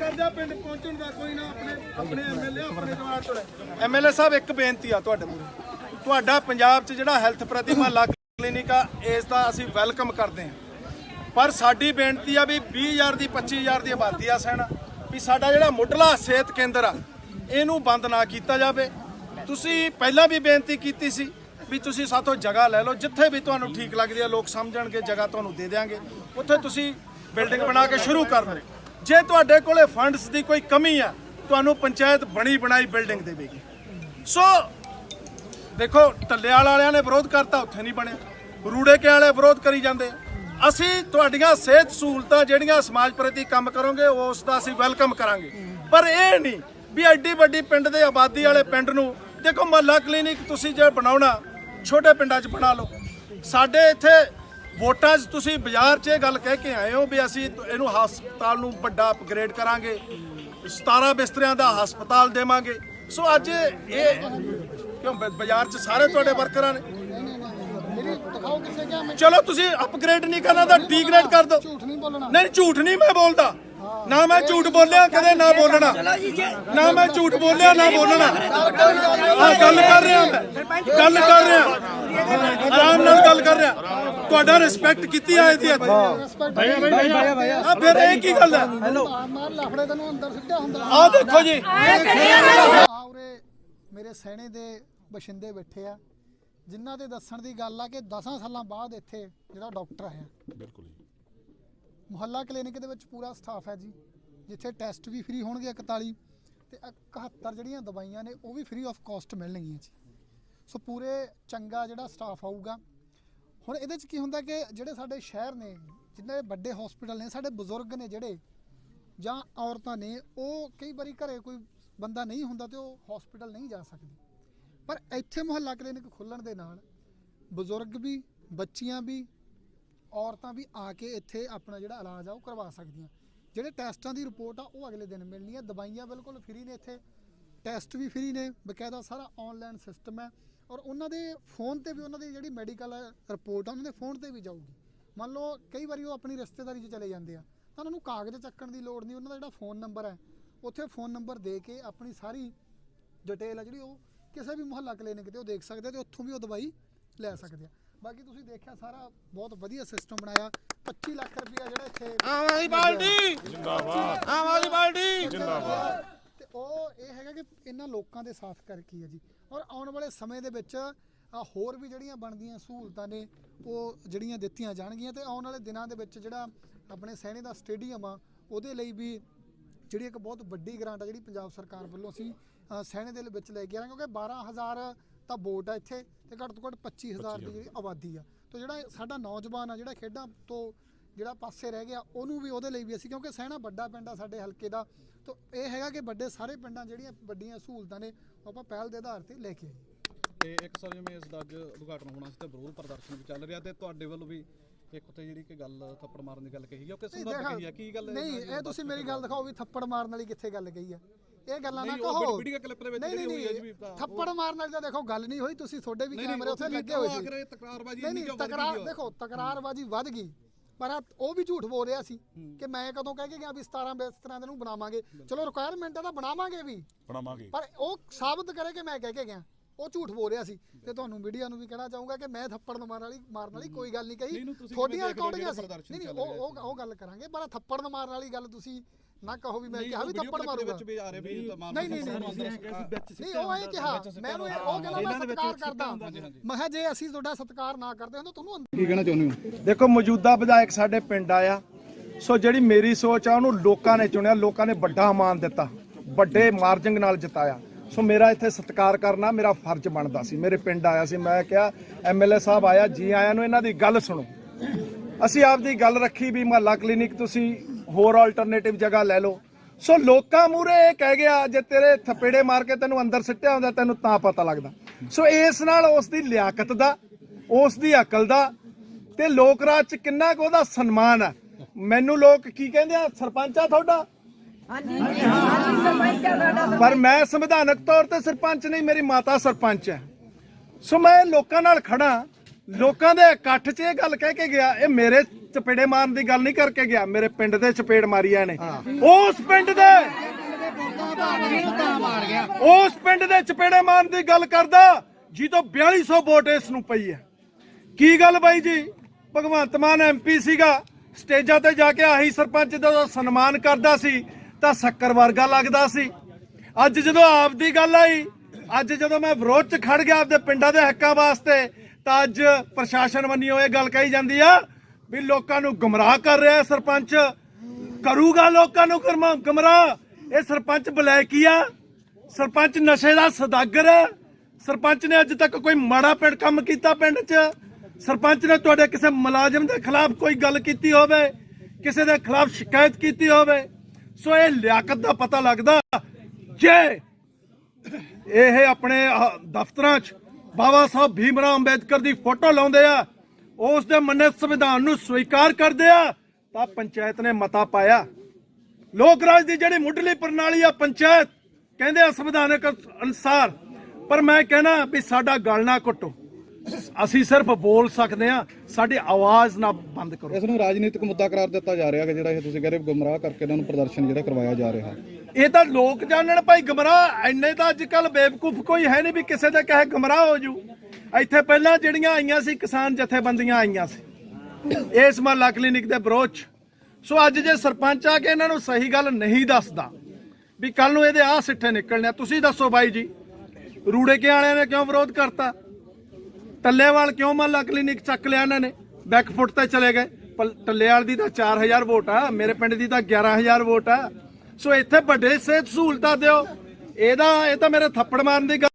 ਕਰ ਜਾ ਪਿੰਡ ਪਹੁੰਚਣ ਦਾ ਕੋਈ ਨਾ ਆਪਣੇ ਆਪਣੇ ਐਮਐਲਏ, ਆਪਣੇ ਜਵਾਨ ਤੋਂ ਐਮਐਲਏ ਸਾਹਿਬ, ਇੱਕ ਬੇਨਤੀ ਆ ਤੁਹਾਡੇ ਮੂਹਰੇ। ਤੁਹਾਡਾ ਪੰਜਾਬ 'ਚ ਜਿਹੜਾ ਹੈਲਥ ਪ੍ਰਤੀਮਾ ਮਹੱਲਾ ਕਲੀਨਿਕ ਆ, ਇਸ ਦਾ ਅਸੀਂ ਵੈਲਕਮ ਕਰਦੇ ਹਾਂ। ਪਰ ਸਾਡੀ ਬੇਨਤੀ ਆ ਵੀ 20000 ਦੀ 25000 ਦੀ ਆਬਾਦੀ ਆ ਸੈਣਾ ਵੀ ਸਾਡਾ ਜਿਹੜਾ ਮੁੱਢਲਾ ਸਿਹਤ ਕੇਂਦਰ ਆ, ਇਹਨੂੰ ਬੰਦ ਨਾ ਕੀਤਾ ਜਾਵੇ। ਤੁਸੀਂ ਪਹਿਲਾਂ ਵੀ ਬੇਨਤੀ ਕੀਤੀ ਸੀ ਵੀ ਤੁਸੀਂ ਸਾਥੋਂ ਜਗ੍ਹਾ ਲੈ ਲਓ, ਜਿੱਥੇ ਵੀ ਤੁਹਾਨੂੰ ਠੀਕ ਲੱਗਦੀ ਆ, ਲੋਕ ਸਮਝਣਗੇ, ਜਗ੍ਹਾ ਤੁਹਾਨੂੰ ਦੇ ਦੇਾਂਗੇ ਉੱਥੇ ਤੁਸੀਂ ਬਿਲਡਿੰਗ ਬਣਾ ਕੇ ਸ਼ੁਰੂ ਕਰ ਦਿਓ। ਜੇ ਤੁਹਾਡੇ ਕੋਲੇ ਫੰਡਸ ਦੀ ਕੋਈ ਕਮੀ ਆ, ਤੁਹਾਨੂੰ ਪੰਚਾਇਤ ਬਣੀ ਬਣਾਈ ਬਿਲਡਿੰਗ ਦੇਵੇਗੀ। ਸੋ ਦੇਖੋ ਟੱਲੇਵਾਲ ਵਾਲਿਆਂ ਨੇ ਵਿਰੋਧ ਕਰਤਾ, ਉੱਥੇ ਨਹੀਂ ਬਣਿਆ। ਰੂੜੇ ਕੇ ਵਾਲੇ ਵਿਰੋਧ ਕਰੀ ਜਾਂਦੇ ਅਸੀਂ ਤੁਹਾਡੀਆਂ ਸਿਹਤ ਸਹੂਲਤਾਂ ਜਿਹੜੀਆਂ ਸਮਾਜ ਪ੍ਰਤੀ ਕੰਮ ਕਰੋਗੇ, ਉਸ ਦਾ ਅਸੀਂ ਵੈਲਕਮ ਕਰਾਂਗੇ। ਪਰ ਇਹ ਨਹੀਂ ਵੀ ਐਡੀ ਵੱਡੀ ਪਿੰਡ ਦੇ ਆਬਾਦੀ ਵਾਲੇ ਪਿੰਡ ਨੂੰ, ਦੇਖੋ, ਮਹੱਲਾ ਕਲੀਨਿਕ ਤੁਸੀਂ ਜੇ ਬਣਾਉਣਾ, ਛੋਟੇ ਪਿੰਡਾਂ 'ਚ ਬਣਾ ਲਓ। ਸਾਡੇ ਇੱਥੇ ਵੋਟਾਂ 'ਚ ਤੁਸੀਂ ਬਾਜ਼ਾਰ 'ਚ ਇਹ ਗੱਲ ਕਹਿ ਕੇ ਆਏ ਹੋ ਵੀ ਅਸੀਂ ਇਹਨੂੰ ਹਸਪਤਾਲ ਨੂੰ ਵੱਡਾ ਅਪਗ੍ਰੇਡ ਕਰਾਂਗੇ। 17 ਬਿਸਤਰਿਆਂ ਦਾ ਹਸਪਤਾਲ ਦੇਵਾਂਗੇ। ਸੋ ਅੱਜ ਇਹ ਕਿਉਂ ਬਾਜ਼ਾਰ 'ਚ ਸਾਰੇ ਤੁਹਾਡੇ ਵਰਕਰਾਂ ਨੇ? ਚਲੋ ਤੁਸੀਂ ਅਪਗ੍ਰੇਡ ਨਹੀਂ ਕਰਨਾ ਤਾਂ ਡੀਗ੍ਰੇਡ ਕਰ ਦਿਓ। ਝੂਠ ਨਹੀਂ ਬੋਲਣਾ। ਨਹੀਂ ਝੂਠ ਨਹੀਂ ਮੈਂ ਬੋਲਦਾ। ਨਾ ਮੈਂ ਝੂਠ ਬੋਲਿਆ ਕਦੇ ਨਾ ਬੋਲਣਾ। ਨਾ ਮੈਂ ਝੂਠ ਬੋਲਿਆ ਨਾ ਬੋਲਣਾ। ਆ ਗੱਲ ਕਰ ਰਿਹਾ ਮੈਂ। ਗੱਲ ਕਰ ਰਿਹਾ। ਆਰਾਮ ਨਾਲ ਗੱਲ ਕਰ ਰਿਹਾ। ਤੁਹਾਡਾ ਰਿਸਪੈਕਟ ਕੀਤੀ ਆਏ ਦੀ ਇੱਥੇ ਆ ਫਿਰ ਇਹ ਕੀ ਗੱਲ ਹੈ ਮਾਰ ਮਾਰ ਲਫੜੇ ਤੈਨੂੰ ਅੰਦਰ ਸਿੱਟਿਆ ਹੁੰਦਾ ਆ ਦੇਖੋ ਜੀ। ਮੇਰੇ ਸੈਣੇ ਦੇ ਬਸ਼ਿੰਦੇ ਬੈਠੇ ਆ। ਜਿਨ੍ਹਾਂ ਦੇ ਦੱਸਣ ਦੀ ਗੱਲ ਆ ਕਿ 10 ਸਾਲਾਂ ਬਾਅਦ ਇੱਥੇ ਜਿਹੜਾ ਡਾਕਟਰ ਆਇਆ। ਬਿਲਕੁਲ ਜੀ। ਮੁਹੱਲਾ ਕਲੀਨਿਕ ਦੇ ਵਿੱਚ ਪੂਰਾ ਸਟਾਫ ਹੈ ਜੀ, ਜਿੱਥੇ ਟੈਸਟ ਵੀ ਫ੍ਰੀ ਹੋਣਗੇ 41 ਤੇ 71 ਜਿਹੜੀਆਂ ਦਵਾਈਆਂ ਨੇ ਉਹ ਵੀ ਫ੍ਰੀ ਆਫ ਕਾਸਟ ਮਿਲਣਗੀਆਂ ਜੀ। ਸੋ ਪੂਰੇ ਚੰਗਾ ਜਿਹੜਾ ਸਟਾਫ ਆਊਗਾ। ਹੁਣ ਇਹਦੇ ਚ ਕੀ ਹੁੰਦਾ ਕਿ ਜਿਹੜੇ ਸਾਡੇ ਸ਼ਹਿਰ ਨੇ, ਜਿੰਨੇ ਵੱਡੇ ਹਸਪੀਟਲ ਨੇ, ਸਾਡੇ ਬਜ਼ੁਰਗ ਨੇ ਜਿਹੜੇ ਜਾਂ ਔਰਤਾਂ ਨੇ, ਉਹ ਕਈ ਵਾਰੀ ਘਰੇ ਕੋਈ ਬੰਦਾ ਨਹੀਂ ਹੁੰਦਾ ਤੇ ਉਹ ਹਸਪੀਟਲ ਨਹੀਂ ਜਾ ਸਕਦੀ। ਪਰ ਇੱਥੇ ਮੁਹੱਲਾ ਕਲੀਨਿਕ ਖੁੱਲਣ ਦੇ ਨਾਲ ਬਜ਼ੁਰਗ ਵੀ, ਬੱਚੀਆਂ ਵੀ ਔਰਤਾਂ ਵੀ ਆ ਕੇ ਇੱਥੇ ਆਪਣਾ ਜਿਹੜਾ ਇਲਾਜ ਆ ਉਹ ਕਰਵਾ ਸਕਦੀਆਂ। ਜਿਹੜੇ ਟੈਸਟਾਂ ਦੀ ਰਿਪੋਰਟ ਆ, ਉਹ ਅਗਲੇ ਦਿਨ ਮਿਲਣੀ ਹੈ ਦਵਾਈਆਂ ਬਿਲਕੁਲ ਫ੍ਰੀ ਨੇ ਇੱਥੇ। ਟੈਸਟ ਵੀ ਫ੍ਰੀ ਨੇ। ਬਕਾਇਦਾ ਸਾਰਾ ਆਨਲਾਈਨ ਸਿਸਟਮ ਹੈ ਔਰ ਉਹਨਾਂ ਦੇ ਫੋਨ ਤੇ ਵੀ ਉਹਨਾਂ ਦੀ ਜਿਹੜੀ ਮੈਡੀਕਲ ਰਿਪੋਰਟ ਆ, ਉਹਨਾਂ ਦੇ ਫੋਨ ਤੇ ਵੀ ਜਾਊਗੀ। ਮੰਨ ਲਓ, ਕਈ ਵਾਰੀ ਉਹ ਆਪਣੀ ਰਿਸ਼ਤੇਦਾਰੀ 'ਚ ਚਲੇ ਜਾਂਦੇ ਆ। ਤਾਂ ਉਹਨਾਂ ਨੂੰ ਕਾਗਜ਼ ਚੱਕਣ ਦੀ ਲੋੜ ਨਹੀਂ। ਉਹਨਾਂ ਦਾ ਜਿਹੜਾ ਫੋਨ ਨੰਬਰ ਹੈ ਉੱਥੇ ਫੋਨ ਨੰਬਰ ਦੇ ਕੇ ਆਪਣੀ ਸਾਰੀ ਡਿਟੇਲ ਆ ਜਿਹੜੀ ਉਹ ਕਿਸੇ ਵੀ ਮੁਹੱਲਾ ਕਲੀਨਿਕ ਤੇ ਉਹ ਦੇਖ ਸਕਦੇ ਆ ਤੇ ਉੱਥੋਂ ਵੀ ਉਹ ਦਵਾਈ ਲੈ ਸਕਦੇ ਆ। ਬਾਕੀ ਤੁਸੀਂ ਦੇਖਿਆ ਸਾਰਾ ਬਹੁਤ ਵਧੀਆ ਸਿਸਟਮ ਬਣਾਇਆ। 25 ਲੱਖ ਰੁਪਇਆ ਜਿਹੜਾ ਇੱਥੇ ਆਮ ਆਦਮੀ ਪਾਰਟੀ! ਜਿੰਦਾਬਾਦ। ਆਮ ਆਦਮੀ ਪਾਰਟੀ! ਜਿੰਦਾਬਾਦ। ਤੇ ਉਹ ਇਹ ਹੈਗਾ ਕਿ ਇਹਨਾਂ ਲੋਕਾਂ ਦੇ ਸਾਥ ਕਰਕੇ ਹੈ ਜੀ। ਔਰ ਆਉਣ ਵਾਲੇ ਸਮੇਂ ਦੇ ਵਿੱਚ ਆ ਹੋਰ ਵੀ ਜਿਹੜੀਆਂ ਬਣਦੀਆਂ ਸਹੂਲਤਾਂ ਨੇ ਉਹ ਜਿਹੜੀਆਂ ਦਿੱਤੀਆਂ ਜਾਣਗੀਆਂ ਤੇ ਆਉਣ ਵਾਲੇ ਦਿਨਾਂ ਦੇ ਵਿੱਚ ਜਿਹੜਾ ਆਪਣੇ ਸੈਣੇ ਦਾ ਸਟੇਡੀਅਮ ਆ ਉਹਦੇ ਲਈ ਵੀ ਜਿਹੜੀ ਇੱਕ ਬਹੁਤ ਵੱਡੀ ਗ੍ਰਾਂਟ ਆ ਜਿਹੜੀ ਪੰਜਾਬ ਸਰਕਾਰ ਵੱਲੋਂ ਅਸੀਂ ਸੈਣੇ ਦੇ ਵਿੱਚ ਲੈ ਕੇ ਆ ਕਿਉਂਕਿ 12000 ਤਾਂ ਵੋਟ ਆ ਇੱਥੇ ਤੇ ਘੱਟ ਤੋਂ ਘੱਟ 25000 ਦੀ ਜਿਹੜੀ ਆਬਾਦੀ ਆ। ਤੇ ਜਿਹੜਾ ਸਾਡਾ ਨੌਜਵਾਨ ਆ ਜਿਹੜਾ ਖੇਡਾਂ ਤੋਂ ਜਿਹੜਾ ਪਾਸੇ ਰਹਿ ਗਿਆ ਉਹਨੂੰ ਵੀ ਉਹਦੇ ਲਈ ਵੀ ਅਸੀਂ ਕਿਉਂਕਿ ਸੈਣਾ ਵੱਡਾ ਪਿੰਡ ਆ ਸਾਡੇ ਹਲਕੇ ਦਾ ਤਾਂ ਇਹ ਹੈਗਾ ਕਿ ਵੱਡੇ ਸਾਰੇ ਪਿੰਡਾਂ ਜਿਹੜੀਆਂ ਵੱਡੀਆਂ ਸਹੂਲਤਾਂ ਨੇ ਆਪਾਂ ਪਹਿਲ ਦੇ ਆਧਾਰ ਤੇ ਲੈ ਕੇ ਆਈਏ। ਤੇ ਇੱਕ ਸਾਲ ਜਿਵੇਂ ਇਸ ਦਾ ਅੱਜ ਉਦਘਾਟਨ ਹੋਣਾ ਸੀ ਤੇ ਵਿਰੋਧ ਪ੍ਰਦਰਸ਼ਨ ਵੀ ਚੱਲ ਰਿਹਾ ਤੇ ਤੁਹਾਡੇ ਵੱਲੋਂ ਵੀ ਇੱਕ ਉੱਤੇ ਜਿਹੜੀ ਕਿ ਗੱਲ ਥੱਪੜ ਮਾਰਨ ਦੀ ਗੱਲ ਕਹੀ ਹੈ ਉਹ ਕਿਸ ਦੇਖੋ, ਕਹੀ ਕੀ ਗੱਲ ਨਹੀਂ ਇਹ ਤੁਸੀਂ ਮੇਰੀ ਗੱਲ ਦਿਖਾਓ ਵੀ ਥੱਪੜ ਮਾਰਨ ਵਾਲੀ ਕਿੱਥੇ ਗੱਲ ਕਹੀ ਆ। ਇਹ ਗੱਲਾਂ ਨਾ ਕਹੋ। ਵੀਡੀਓ ਕਲਿੱਪ ਦੇ ਵਿੱਚ ਨਹੀਂ ਜਿਹੜੀ ਹੋਈ ਹੈ ਜੀ ਨਹੀਂ ਵੀ ਤਾਂ। ਥੱਪੜ ਮਾਰਨ ਵਾਲੀ ਤਾਂ ਦੇਖੋ ਗੱਲ ਨਹੀਂ ਹੋਈ ਤੁਸੀਂ ਤੁਹਾਡੇ ਵੀ ਕੈਮਰੇ ਉੱਥੇ ਲੱਗੇ ਹੋਏ ਸੀ। ਤਕਰਾਰਬਾਜ਼ੀ ਨਹੀਂ ਤਕਰਾਰ? ਦੇਖੋ ਤਕਰਾਰਬਾਜ਼ੀ ਵੱਧ ਗਈ ਪਰ ਆ- ਉਹ ਵੀ ਝੂਠ ਬੋਲ ਰਿਹਾ ਸੀ ਕਿ ਮੈਂ ਕਦੋਂ ਕਹਿ ਕੇ ਗਿਆ ਵੀ 17 ਬਿਸਤਰਿਆਂ ਦੇ ਨੂੰ ਬਣਾਵਾਂਗੇ। ਚਲੋ ਰਿਕੁਆਇਰਮੈਂਟ ਆ ਤਾਂ ਬਣਾਵਾਂਗੇ ਵੀ। ਬਣਾਵਾਂਗੇ। ਪਰ ਉਹ ਸਾਬਤ ਕਰੇ ਕਿ ਮੈਂ ਕਹਿ ਕੇ ਗਿਆ। ਉਹ ਝੂਠ ਬੋਲ ਰਿਹਾ ਸੀ ਤੇ ਤੁਹਾਨੂੰ ਮੀਡੀਆ ਨੂੰ ਵੀ ਕਹਿਣਾ ਚਾਹੂੰਗਾ ਕਿ ਮੈਂ ਥੱਪੜ ਮਾਰਨ ਵਾਲੀ ਮਾਰਨ ਵਾਲੀ ਕੋਈ ਗੱਲ ਨਹੀਂ ਕਹੀ। ਤੁਹਾਡੀਆਂ ਹੋ ਰਿਕਾਰਡਿੰਗਾਂ ਸੀ ਨਹੀਂ ਨਹੀਂ ਉਹ ਉਹ ਗੱਲ ਕਰਾਂਗੇ ਪਰ ਥੱਪੜ ਮਾਰਨ ਵਾਲੀ ਗੱਲ ਤੁਸੀਂ ਨਾ ਕਹੋ ਵੀ ਮੈਂ ਕਿਹਾ ਵੀ ਥੱਪੜ ਮਾਰੂਗਾ। ਵਿੱਚ ਵੀ ਆ ਰਿਹਾ ਵੀ ਤਾਂ ਮਾਰ ਨਹੀਂ, ਨਹੀਂ, ਨਹੀਂ, ਨਹੀਂ ਉਹ ਇਹ ਕਿਹਾ ਮੈਂ ਇਹ- ਉਹ ਕਹਿੰਦਾ ਮੈਂ ਸਤਿਕਾਰ ਕਰਦਾ। ਮੈਂ ਕਿਹਾ ਜੇ ਅਸੀਂ ਤੁਹਾਡਾ ਸਤਿਕਾਰ ਨਾ ਕਰਦੇ ਹਾਂ ਤਾਂ ਤੁਹਾਨੂੰ ਕੀ ਕਹਿਣਾ ਚਾਹੁੰਦੇ ਹੋ? ਦੇਖੋ ਮੌਜੂਦਾ ਵਿਧਾਇਕ ਸਾਡੇ ਪਿੰਡ ਆਇਆ। ਸੋ ਜਿਹੜੀ ਮੇਰੀ ਸੋਚ ਆ ਉਹਨੂੰ ਲੋਕਾਂ ਨੇ ਚੁਣਿਆ ਲੋਕਾਂ ਨੇ ਵੱਡਾ ਮਾਨ ਦਿੱਤਾ। ਵੱਡੇ ਮਾਰਜਿੰਗ ਨਾਲ ਜਿਤਾਇਆ। ਸੋ ਮੇਰਾ ਇੱਥੇ ਸਤਿਕਾਰ ਕਰਨਾ ਮੇਰਾ ਫਰਜ਼ ਬਣਦਾ ਸੀ। ਮੇਰੇ ਪਿੰਡ ਆਇਆ ਸੀ ਮੈਂ ਕਿਹਾ ਐਮਐਲਏ ਸਾਹਿਬ ਆਇਆ ਜੀ ਆਇਆਂ ਨੂੰ ਇਹਨਾਂ ਦੀ ਗੱਲ ਸੁਣੋ। ਅਸੀਂ ਆਪਦੀ ਗੱਲ ਰੱਖੀ ਵੀ ਮਹੱਲਾ ਕਲੀਨਿਕ ਤੁਸੀਂ ਹੋਰ ਆਲਟਰਨੇਟਿਵ ਜਗ੍ਹਾ ਲੈ ਲਓ। ਸੋ ਲੋਕਾਂ ਮੂਰੇ ਇਹ ਕਹਿ ਗਿਆ ਜੇ ਤੇਰੇ ਥਪੇੜੇ ਮਾਰ ਕੇ ਤੈਨੂੰ ਅੰਦਰ ਸਿੱਟਿਆ ਹੁੰਦਾ ਤੈਨੂੰ ਤਾਂ ਪਤਾ ਲੱਗਦਾ। ਸੋ ਇਸ ਨਾਲ ਉਸ ਦੀ ਲਿਆਕਤ ਦਾ ਉਸ ਦੀ ਅਕਲ ਦਾ ਤੇ ਲੋਕ ਰਾਜ ਚ ਕਿੰਨਾ ਕੁ ਉਹਦਾ ਸਨਮਾਨ ਹੈ ਮੈਨੂੰ ਲੋਕ ਕੀ ਕਹਿੰਦੇ ਆ? ਸਰਪੰਚ ਆ ਤੁਹਾਡਾ? ਪਰ ਮੈਂ ਸੰਵਿਧਾਨਕ ਤੌਰ ਤੇ ਸਰਪੰਚ ਨਹੀਂ ਮੇਰੀ ਮਾਤਾ ਸਰਪੰਚ ਹੈ। ਸੋ ਮੈਂ ਲੋਕਾਂ ਨਾਲ ਖੜਾ ਲੋਕਾਂ ਦੇ ਇਕੱਠ 'ਚ ਇਹ ਗੱਲ ਕਹਿ ਕੇ ਗਿਆ ਇਹ ਮੇਰੇ ਚਪੇੜੇ ਮਾਰਨ ਦੀ ਗੱਲ ਨਹੀਂ ਕਰਕੇ ਗਿਆ ਮੇਰੇ ਪਿੰਡ ਦੇ ਚਪੇੜ ਮਾਰੀਆਂ ਨੇ। ਉਸ ਪਿੰਡ ਦੇ ਉਸ ਪਿੰਡ ਦੇ ਚਪੇੜੇ ਮਾਰਨ ਦੀ ਗੱਲ ਕਰਦਾ ਜੀ ਤੋਂ 4200 ਵੋਟ ਇਸ ਨੂੰ ਪਈ ਹੈ। ਕੀ ਗੱਲ ਬਾਈ ਜੀ? ਭਗਵੰਤ ਮਾਨ ਐਮਪੀ ਸੀਗਾ ਸਟੇਜਾਂ ਤੇ ਜਾ ਕੇ ਆਹੀ ਸਰਪੰਚ ਦਾ ਸਨਮਾਨ ਕਰਦਾ ਸੀ ਤਾਂ ਸ਼ੱਕਰ ਵਰਗਾ ਲੱਗਦਾ ਸੀ। ਅੱਜ ਜਦੋਂ ਆਪ ਦੀ ਗੱਲ ਆਈ ਅੱਜ ਜਦੋਂ ਮੈਂ ਵਿਰੋਧ 'ਚ ਖੜ ਗਿਆ ਆਪਦੇ ਪਿੰਡਾਂ ਦੇ ਹੱਕਾਂ ਵਾਸਤੇ ਤਾਂ ਅੱਜ ਪ੍ਰਸ਼ਾਸਨ ਵੱਲੋਂ ਇਹ ਗੱਲ ਕਹੀ ਜਾਂਦੀ ਆ ਵੀ ਲੋਕਾਂ ਨੂੰ ਗਮਰਾਹ ਕਰ ਰਿਹਾ ਸਰਪੰਚ। ਕਰੂਗਾ ਲੋਕਾਂ ਨੂੰ ਗੁਰਮਾ- ਗੁੰਮਰਾਹ। ਇਹ ਸਰਪੰਚ ਬਲੈਕੀਆ ਸਰਪੰਚ ਨਸ਼ੇ ਦਾ ਸਦਾਗਰ ਹੈ। ਸਰਪੰਚ ਨੇ ਅੱਜ ਤੱਕ ਕੋਈ ਮਾੜਾ ਪਿੰਡ ਕੰਮ ਕੀਤਾ ਪਿੰਡ 'ਚ। ਸਰਪੰਚ ਨੇ ਤੁਹਾਡੇ ਕਿਸੇ ਮੁਲਾਜ਼ਮ ਦੇ ਖਿਲਾਫ ਕੋਈ ਗੱਲ ਕੀਤੀ ਹੋਵੇ, ਕਿਸੇ ਦੇ ਖਿਲਾਫ ਸ਼ਿਕਾਇਤ ਕੀਤੀ ਹੋਵੇ, ਸੋ ਇਹ ਲਿਆਕਤ ਦਾ ਪਤਾ ਲੱਗਦਾ ਜੇ ਇਹ ਆਪਣੇ ਦਫ਼ਤਰਾਂ 'ਚ ਬਾਬਾ ਸਾਹਿਬ ਭੀਮ ਭੀਮਰਾਓ ਅੰਬੇਦਕਰ ਦੀ ਫੋਟੋ ਲਾਉਂਦੇ ਆ ਉਸ ਦੇ ਮੰਨੇ ਸੰਵਿਧਾਨ ਨੂੰ ਸਵੀਕਾਰ ਕਰਦੇ ਆ ਤਾਂ ਪੰਚਾਇਤ ਨੇ ਮਤਾ ਪਾਇਆ। ਲੋਕ ਰਾਜ ਦੀ ਜਿਹੜੀ ਮੁੱਢਲੀ ਪ੍ਰਣਾਲੀ ਆ ਪੰਚਾਇਤ ਕਹਿੰਦੇ ਆ ਸੰਵਿਧਾਨਕ ਅਨੁਸਾਰ। ਪਰ ਮੈਂ ਕਹਿਣਾ ਵੀ ਸਾਡਾ ਗਲ ਨਾ ਘੁੱਟੋ। ਅਸੀਂ ਸਿਰਫ ਬੋਲ ਸਕਦੇ ਆ ਸਾਡੀ ਆਵਾਜ਼ ਨਾ ਬੰਦ ਕਰੋ। ਇਸ ਨੂੰ ਰਾਜਨੀਤਿਕ ਮੁੱਦਾ ਕਰਾਰ ਦਿੱਤਾ ਜਾ ਰਿਹਾ ਕਿ ਜਿਹੜਾ ਇਹ ਤੁਸੀਂ ਕਹਿ ਰਹੇ ਹੋ ਗੁੰਮਰਾਹ ਕਰਕੇ ਇਹਨਾਂ ਨੂੰ ਪ੍ਰਦਰਸ਼ਨ ਜਿਹੜਾ ਕਰਵਾਇਆ ਜਾ ਰਿਹਾ। ਇਹ ਤਾਂ ਲੋਕ ਜਾਣਨ ਭਾਈ ਗਮਰਾਹ ਐਨੇ ਤਾਂ ਅੱਜ ਕੱਲ ਬੇਵਕੂਫ ਕੋਈ ਹੈ ਨਹੀਂ ਵੀ ਕਿਸੇ ਦੇ ਕਹੇ ਗਮਰਾਹ ਹੋ ਜੂ। ਇੱਥੇ ਪਹਿਲਾਂ ਜਿਹੜੀਆਂ ਆਈਆਂ ਸੀ ਕਿਸਾਨ ਜਥੇਬੰਦੀਆਂ ਆਈਆਂ ਸੀ। ਇਸ ਮਹੱਲਾ ਕਲੀਨਿਕ ਦੇ ਵਿਰੋਧ 'ਚ ਸੋ ਅੱਜ ਜੇ ਸਰਪੰਚ ਆ ਕੇ ਇਹਨਾਂ ਨੂੰ ਸਹੀ ਗੱਲ ਨਹੀਂ ਦੱਸਦਾ ਵੀ ਕੱਲ ਨੂੰ ਇਹਦੇ ਆਹ ਸਿੱਠੇ ਨਿਕਲਣੇ ਆ, ਤੁਸੀਂ ਦੱਸੋ ਬਾਈ ਜੀ ਰੂੜੇ ਕੇ ਵਾਲਿਆਂ ਨੇ ਕਿਉਂ ਵਿਰੋਧ ਕਰਤਾ? ਟੱਲੇਵਾਲ ਕਿਉਂ ਮਹੱਲਾ ਕਲੀਨਿਕ ਚੱਕ ਲਿਆ ਇਹਨਾਂ ਨੇ? ਬੈਕਫੁੱਟ ਤੇ ਚਲੇ ਗਏ। ਪਲ- ਟੱਲੇਵਾਲ ਦੀ ਤਾਂ 4000 ਵੋਟ ਆ ਮੇਰੇ ਪਿੰਡ ਦੀ ਤਾਂ 11000 ਵੋਟ ਆ। ਸੋ ਇੱਥੇ ਵੱਡੇ ਸਿਹਤ ਸਹੂਲਤਾਂ ਦਿਓ। ਇਹਦਾ ਇਹ ਤਾਂ ਮੇਰੇ ਥੱਪੜ ਮਾਰਨ ਦੀ ਗੱਲ